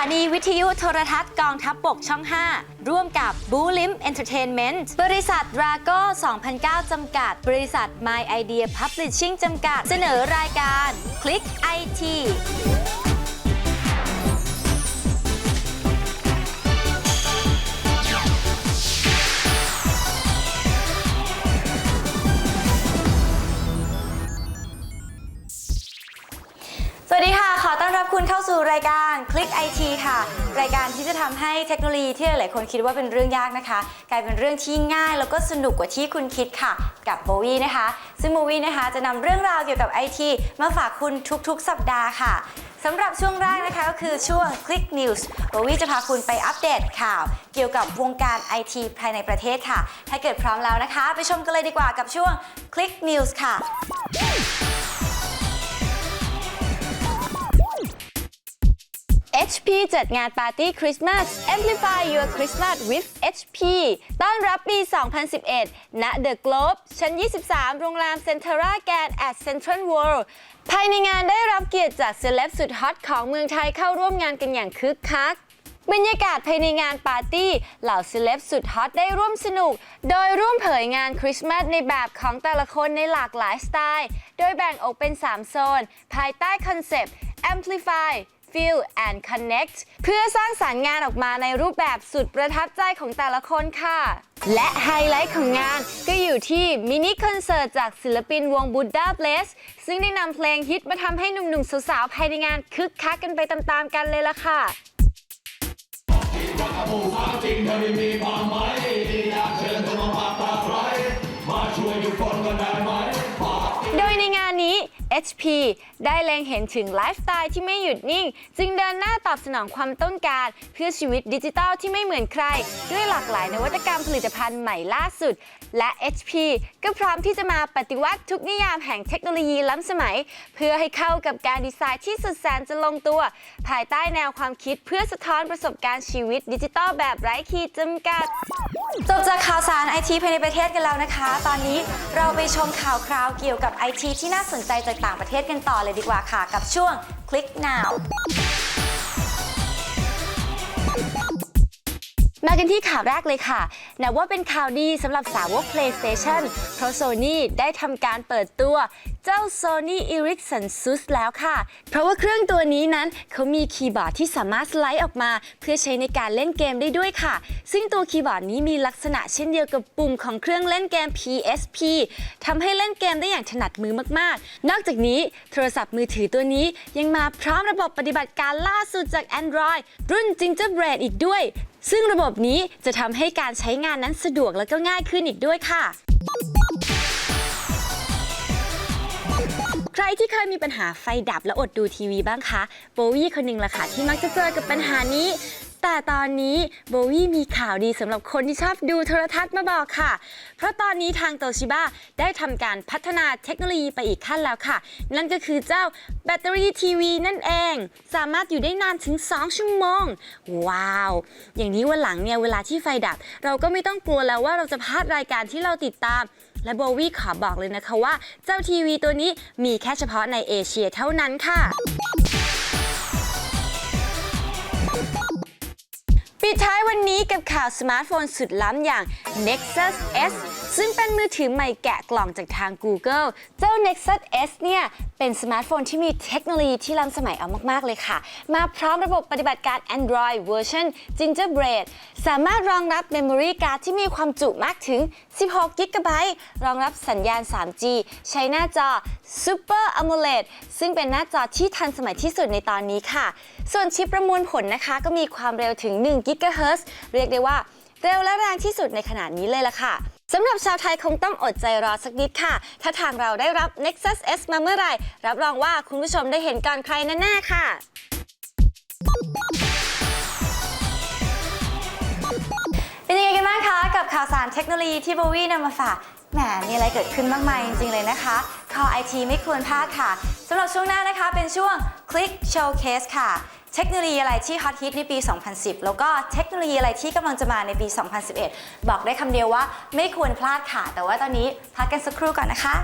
านีวิทยุโทรทัศน์กองทัพบกช่อง 5 ร่วมกับบูลิมเอนเตอร์เทนเมนต์บริษัทราโก้2009 จำกัด บริษัท My Idea Publishing จำกัด เสนอรายการคลิ สวัสดีค่ะ ขอต้อนรับคุณเข้าสู่รายการคลิกไอทีค่ะ รายการที่จะทำให้เทคโนโลยีที่หลายๆคนคิดว่าเป็นเรื่องยากนะคะ กลายเป็นเรื่องที่ง่ายแล้วก็สนุกกว่าที่คุณคิดค่ะ กับโบวี่นะคะ ซึ่งโบวี่นะคะจะนำเรื่องราวเกี่ยวกับไอทีมาฝากคุณทุกๆ สัปดาห์ค่ะสำหรับช่วงแรกนะคะก็คือช่วง Click News โบวี่จะพาคุณไปอัปเดตข่าว เกี่ยวกับวงการไอทีภายในประเทศค่ะ ถ้าเกิดพร้อมแล้วนะคะ ไปชมกันเลยดีกว่ากับช่วง Click News ค่ะ HP จัดงานปาร์ตี้คริสต์มาส Amplify Your Christmas with HP ต้อนรับปี 2011 ณ The Globe ชั้น 23 โรงแรมเซ็นทราแกน at Central World ภายในงานได้รับเกียรติจากเซเลบสุดฮอตของเมืองไทยเข้าร่วมงานกันอย่างคึกคักบรรยากาศภายในงานปาร์ตี้ เหล่าเซเลบสุดฮอตได้ร่วมสนุก โดยร่วมเผยงานคริสต์มาสในแบบของแต่ละคนในหลากหลายสไตล์ โดยแบ่งออกเป็น 3 โซน ภายใต้คอนเซปต์ Amplify Feel and Connect เพื่อสร้างสารรค์งานออกมาในรูปแบบสุดประทับใจของแต่ละคนค่ะ และไฮไลท์ของงานก็อยู่ที่มินิคอนเสิร์ตจากศิลปินวง Buddha Bless ซึ่งได้นำเพลงฮิตมาทำให้หนุ่มๆสาวๆภายในงานคึกคักกันไปตามๆกันเลยล่ะค่ะ HP ได้เล็งเห็นถึงไลฟ์สไตล์ที่ไม่หยุดนิ่ง จึงเดินหน้าตอบสนองความต้องการ เพื่อชีวิตดิจิทัลที่ไม่เหมือนใคร ด้วยหลากหลายนวัตกรรมผลิตภัณฑ์ใหม่ล่าสุด และ HP ก็พร้อมที่จะมาปฏิวัติทุกนิยามแห่งเทคโนโลยีล้ำสมัย เพื่อให้เข้ากับการดีไซน์ที่สุดแสนจะลงตัว ภายใต้แนวความคิดเพื่อสะท้อนประสบการณ์ชีวิตดิจิทัลแบบไร้ขีดจำกัด จบจากข่าวสารไอทีภายในประเทศกันแล้วนะคะ ตอนนี้เราไปชมข่าวคราวเกี่ยวกับไอทีที่น่าสนใจจากต่างประเทศกันต่อเลยดีกว่าค่ะ กับช่วง Click Now มากันที่ข่าวแรกเลยค่ะนับว่าเป็นข่าวดีสำหรับสาวก PlayStation เพราะ Sony ได้ทำการเปิดตัวเจ้า Sony Ericsson SUS แล้วค่ะ เพราะว่าเครื่องตัวนี้นั้นเขามีคีย์บอร์ดที่สามารถสไลด์ออกมา เพื่อใช้ในการเล่นเกมได้ด้วยค่ะ ซึ่งตัวคีย์บอร์ดนี้มีลักษณะเช่นเดียวกับปุ่มของเครื่องเล่นเกม PSP ทำให้เล่นเกมได้อย่างถนัดมือมากๆ นอกจากนี้โทรศัพท์มือถือตัวนี้ยังมาพร้อมระบบปฏิบัติการล่าสุดจาก Android รุ่น Gingerbread อีกด้วย ซึ่งระบบนี้จะทำให้การใช้งานนั้นสะดวกและก็ง่ายขึ้นอีกด้วยค่ะ ใครที่เคยมีปัญหาไฟดับและอดดูทีวีบ้างคะ โบวี่คนหนึ่งละค่ะที่มักจะเจอกับปัญหานี้ แต่ตอนนี้โบวี่มีข่าวดีสำหรับคนที่ชอบดูโทรทัศน์มาบอกค่ะ เพราะตอนนี้ทางโตชิบะได้ทำการพัฒนาเทคโนโลยีไปอีกขั้นแล้วค่ะ นั่นก็คือเจ้าแบตเตอรี่ทีวีนั่นเอง สามารถอยู่ได้นานถึง 2 ชั่วโมง ว้าว อย่างนี้วันหลังเนี่ยเวลาที่ไฟดับ เราก็ไม่ต้องกลัวแล้วว่าเราจะพลาดรายการที่เราติดตามและโบวี่ขอบอกเลยนะคะว่าเจ้าทีวีตัวนี้มีแค่เฉพาะในเอเชียเท่านั้นค่ะ ปิดท้ายวันนี้กับข่าวสมาร์ทโฟนสุดล้ำอย่าง Nexus S ซึ่งเป็นมือถือใหม่แกะกล่องจากทาง Google เจ้า Nexus S เนี่ยเป็นสมาร์ทโฟนที่มีเทคโนโลยีที่ล้ำสมัยเอามาก ๆ เลยค่ะ มาพร้อมระบบปฏิบัติการ Android เวอร์ชัน Gingerbread สามารถรองรับ Memory Card ที่มีความจุมากถึง 16 g b รองรับสัญญาณ 3G ใช้หน้าจอ Super AMOLED ซึ่งเป็นหน้าจอที่ทันสมัยที่สุดในตอนนี้ค่ะ ส่วนชิปประมวลผลนะคะ ก็มีความเร็วถึง1 GHz เรียกได้ว่าเร็วและแรงที่สุดในขนาดนี้เลยล่ะค่ะสำหรับชาวไทยคงต้องอดใจรอสักนิดค่ะ ถ้าทางเราได้รับ Nexus S มาเมื่อไหร่ รับรองว่าคุณผู้ชมได้เห็นก่อนใครแน่ๆค่ะเป็นยังไงกันบ้างคะ กับข่าวสารเทคโนโลยีที่โบวี่นำมาฝากแหมมีอะไรเกิดขึ้นมากมายจริง ๆ เลยนะคะ คอไอทีไม่ควรพลาดค่ะสำหรับช่วงหน้านะคะเป็นช่วง Click Showcase ค่ะ เทคโนโลยีอะไรที่ฮอตฮิตในปี 2010 แล้วก็เทคโนโลยีอะไรที่กำลังจะมาในปี 2011 บอกได้คำเดียวว่าไม่ควรพลาดค่ะ แต่ว่าตอนนี้พักกันสักครู่ก่อนนะคะ